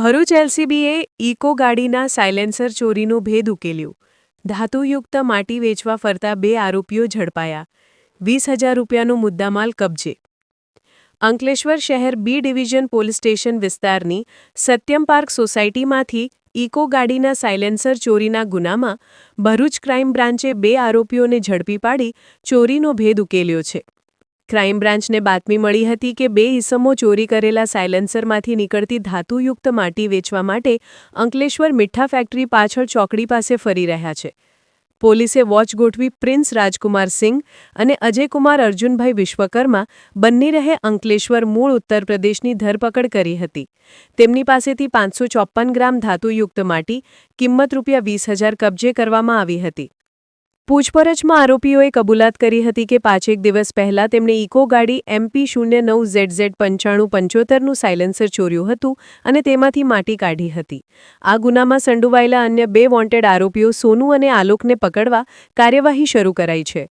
ભરૂચ એલસીબીએ ઇકો ગાડીના સાયલેન્સર ચોરીનો ભેદ ઉકેલ્યો. ધાતુયુક્ત માટી વેચવા ફરતા બે આરોપીઓ ઝડપાયા. વીસ હજાર રૂપિયાનો મુદ્દામાલ કબજે. અંકલેશ્વર શહેર બી ડિવિઝન પોલીસ સ્ટેશન વિસ્તારની સત્યમ પાર્ક સોસાયટીમાંથી ઇકો ગાડીના સાયલેન્સર ચોરીના ગુનામાં ભરૂચ ક્રાઇમ બ્રાન્ચે બે આરોપીઓને ઝડપી પાડી ચોરીનો ભેદ ઉકેલ્યો છે. ક્રાઇમ બ્રાન્ચને બાતમી મળી હતી કે બે ઇસમો ચોરી કરેલા સાયલેન્સરમાંથી નીકળતી ધાતુયુક્ત માટી વેચવા માટે અંકલેશ્વર મીઠા ફેક્ટરી પાછળ ચોકડી પાસે ફરી રહ્યા છે. પોલીસે વોચ ગોઠવી પ્રિન્સ રાજકુમાર સિંઘ અને અજયકુમાર અર્જુનભાઈ વિશ્વકર્મા બંને રહે અંકલેશ્વર મૂળ ઉત્તર પ્રદેશની ધરપકડ કરી હતી. તેમની પાસેથી પાંચસો ચોપ્પન ગ્રામ ધાતુયુક્ત માટી, કિંમત રૂપિયા વીસ હજાર કબજે કરવામાં આવી હતી. પૂછપરછમાં આરોપીઓએ કબૂલાત કરી હતી કે પાંચેક દિવસ પહેલા તેમણે ઇકો ગાડી એમપી શૂન્ય નવ ઝેડ ઝેડ પંચાણું પંચોતેરનું સાયલેન્સર ચોર્યું હતું અને તેમાંથી માટી કાઢી હતી. આ ગુનામાં સંડોવાયેલા અન્ય બે વોન્ટેડ આરોપીઓ સોનુ અને આલોકને પકડવા કાર્યવાહી શરૂ કરાઈ છે.